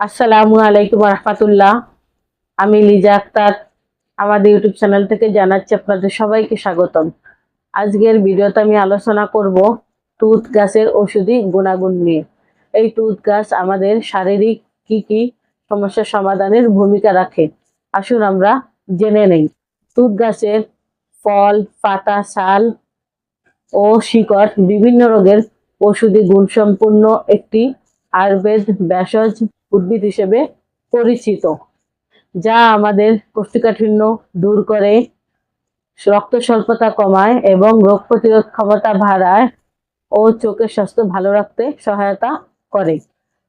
আসসালামু আলাইকুম রহমতুল্লাহ। আমি লিজা আক্তার। আমাদের ইউটিউব চ্যানেল থেকে জানাচ্ছি আপনাদের সবাইকে স্বাগতম। আজকের ভিডিওতে আমি আলোচনা করব তুত গাছের ওষুধি গুণাগুণ নিয়ে। এই তুত গাছ আমাদের শারীরিক কি কি সমস্যা সমাধানের ভূমিকা রাখে? আসুন আমরা জেনে নেই। তুত গাছের ফল, পাতা, ছাল ও শিকড় বিভিন্ন রোগের ওষুধি গুণসম্পন্ন একটি আয়ুর্বেদ ভেষজ উদ্ভিদ হিসেবে পরিচিত, যা আমাদের কোষ্ঠকাঠিন্য দূর করে, রক্ত স্বল্পতা কমায় এবং রোগ প্রতিরোধ ক্ষমতা বাড়ায় ও চোখের স্বাস্থ্য ভালো রাখতে সহায়তা করে।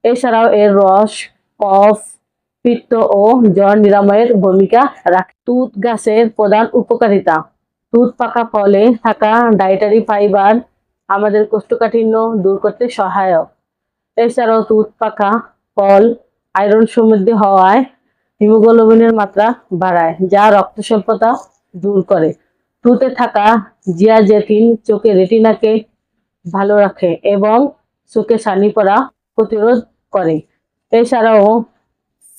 এছাড়াও এর রস, কফ, পিত্ত ও জ্বর নিরাময়ের ভূমিকা রাখে। তুত গাছের প্রধান উপকারিতা তুত পাকা ফলে থাকা ডায়েটারি ফাইবার আমাদের কোষ্ঠকাঠিন্য দূর করতে সহায়ক। এছাড়াও তুত পাকা ফল আয়রন সমৃদ্ধ হওয়ায় হিমোগ্লোবিনের মাত্রা বাড়ায়, যা রক্ত স্বল্পতা দূর করে। তুতে থাকা জিয়াজেথিন চোখে রেটিনাকে ভালো রাখে এবং চোখে সানি পড়া প্রতিরোধ করে। এছাড়াও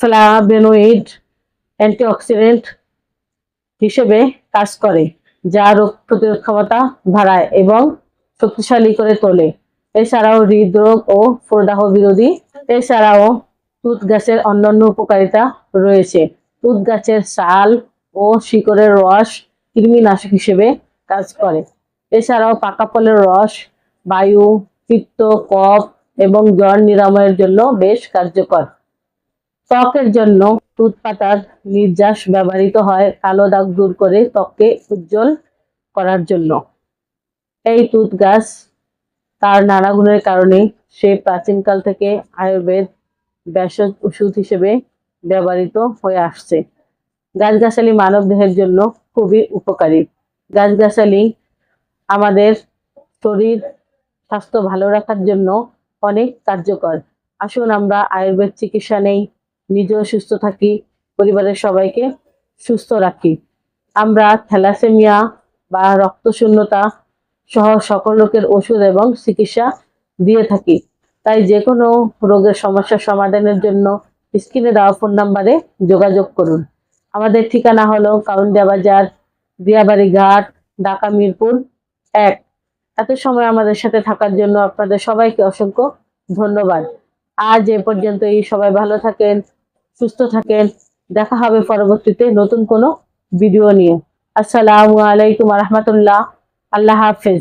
ফ্লাভেনোইড অ্যান্টিঅক্সিডেন্ট হিসেবে কাজ করে, যা রোগ প্রতিরোধ ক্ষমতা বাড়ায় এবং শক্তিশালী করে তোলে। এছাড়াও হৃদরোগ ও প্রদাহ বিরোধী এছাড়াও তুত গাছের অন্যান্য উপকারিতা রয়েছে। তুত গাছের ছাল ও শিকড়ের রস কৃমিনাশক হিসেবে কাজ করে। এছাড়াও পাকা ফলের রস, বায়ু, পিত্ত, কফ এবং জ্বর নিরাময়ের জন্য বেশ কার্যকর। ত্বকের জন্য তুত পাতার নির্যাস ব্যবহৃত হয় কালো দাগ দূর করে ত্বককে উজ্জ্বল করার জন্য। এই তুত গাছ তার নানা গুণের কারণে সে প্রাচীনকাল থেকে আয়ুর্বেদ, ভেষজ ওষুধ হিসেবে ব্যবহৃত হয়ে আসছে। গাছগাছালি মানব দেহের জন্য খুবই উপকারী। গাছগাছালি আমাদের শরীর, স্বাস্থ্য ভালো রাখার জন্য অনেক কার্যকর। আসুন আমরা আয়ুর্বেদ চিকিৎসা নেই, নিজেও সুস্থ থাকি, পরিবারের সবাইকে সুস্থ রাখি। আমরা থ্যালাসেমিয়া বা রক্তশূন্যতা সহ সকল রোগের ওষুধ এবং চিকিৎসা দিয়ে থাকি। তাই যে কোনো রোগের সমস্যার সমাধানের জন্য স্ক্রিনে দেওয়া ফোন নাম্বারে যোগাযোগ করুন। আমাদের ঠিকানা হলো কাউন্দিয়া বাজার দিয়াবাড়ি ঘাট, ঢাকা মিরপুর এক। এত সময় আমাদের সাথে থাকার জন্য আপনাদের সবাইকে অসংখ্য ধন্যবাদ। আজ এ পর্যন্তই। সবাই ভালো থাকেন, সুস্থ থাকেন। দেখা হবে পরবর্তীতে নতুন কোনো ভিডিও নিয়ে। আসসালামু আলাইকুম রহমতুল্লাহ। আল্লাহ হাফেজ।